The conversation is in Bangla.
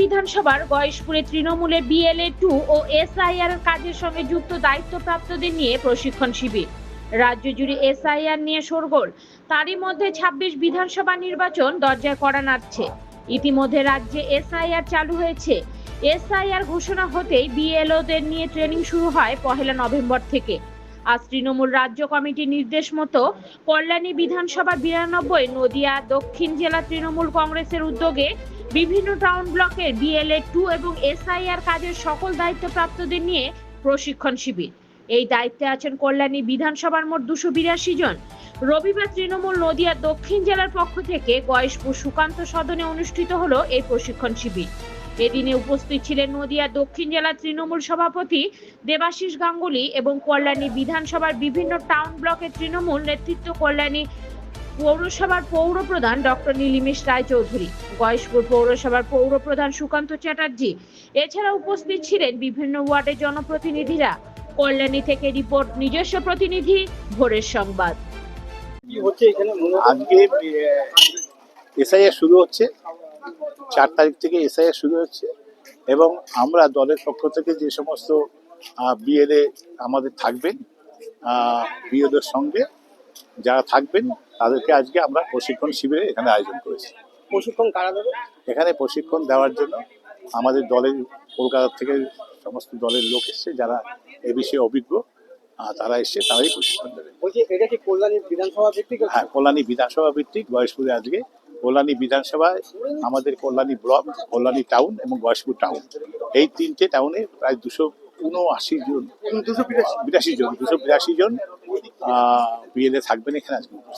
বিধানসভার গয়েশপুরে তৃণমূলে বিএলএ টু ও এসআইআর কাজের সঙ্গে যুক্ত দায়িত্বপ্রাপ্তদের নিয়ে প্রশিক্ষণ শিবির। রাজ্য জুড়ে এসআইআর নিয়ে শোরগোল। তারই মধ্যে ছাব্বিশ বিধানসভা নির্বাচন দরজায় করা নাড়ছে। ইতিমধ্যে রাজ্যে এসআইআর চালু হয়েছে। এসআইআর ঘোষণা হতেই বিএলওদের নিয়ে ট্রেনিং শুরু হয় পহেলা নভেম্বর থেকে। আজ তৃণমূল রাজ্য কমিটির নির্দেশ মতো কল্যাণী বিধানসভা বিরানব্বই, নদিয়া, দক্ষিণ জেলা তৃণমূল কংগ্রেসের উদ্যোগে বিভিন্ন টাউন ব্লকের বিএলএ টু এবং এসআইআর কাজের সকল দায়িত্বপ্রাপ্তদের নিয়ে প্রশিক্ষণ শিবির। এই দায়িত্বে আছেন কল্যাণী বিধানসভার মোট দুশো বিরাশি জন। রবিবার তৃণমূল নদিয়া দক্ষিণ জেলার পক্ষ থেকে গয়েশপুর সুকান্ত সদনে অনুষ্ঠিত হলো এই প্রশিক্ষণ শিবির। এদিনে উপস্থিত ছিলেন নদিয়া দক্ষিণ জেলা তৃণমূল সভাপতি দেবাশিস গাঙ্গুলি এবং কল্যাণী বিধানসভার বিভিন্ন টাউন ব্লকের তৃণমূল নেতৃত্ব কল্যাণী পৌরসভার পৌর প্রধান ডক্টর নীলিমেশ রায়চৌধুরী গয়েশপুর পৌরসভার পৌর প্রধান সুকান্ত চ্যাটার্জি এছাড়া উপস্থিত ছিলেন বিভিন্ন ওয়ার্ডের জনপ্রতিনিধিরা। কল্যাণী থেকে রিপোর্ট নিজস্ব প্রতিনিধি ভোরের সংবাদ? আজকে এসআইআর শুরু হচ্ছে। চার তারিখ থেকে এসআইআর শুরু হচ্ছে এবং আমরা দলের পক্ষ থেকে যে সমস্ত বিএলএ আমাদের থাকবেন বিএলএর সঙ্গে যারা থাকবেন তাদেরকে আজকে আমরা প্রশিক্ষণ শিবিরে এখানে আয়োজন করেছি। প্রশিক্ষণ কারা দেবে? এখানে প্রশিক্ষণ দেওয়ার জন্য আমাদের দলের কলকাতা থেকে সমস্ত দলের লোক এসছে যারা এ বিষয়ে অভিজ্ঞ তারা এসছে তারাই প্রশিক্ষণ দেবে। এটা কি কল্যাণী বিধানসভা ভিত্তিক হ্যাঁ কল্যাণী বিধানসভা ভিত্তিক গয়েশপুরে আজকে। কল্যাণী বিধানসভায় আমাদের কল্যাণী ব্লক কল্যাণী টাউন এবং গয়েশপুর টাউন। এই তিনটে টাউনে প্রায় দুশো উনআশি জন দুশো বিরাশি জন দুশো বিরাশি জন বিএলএ থাকবেন এখানে আজকে।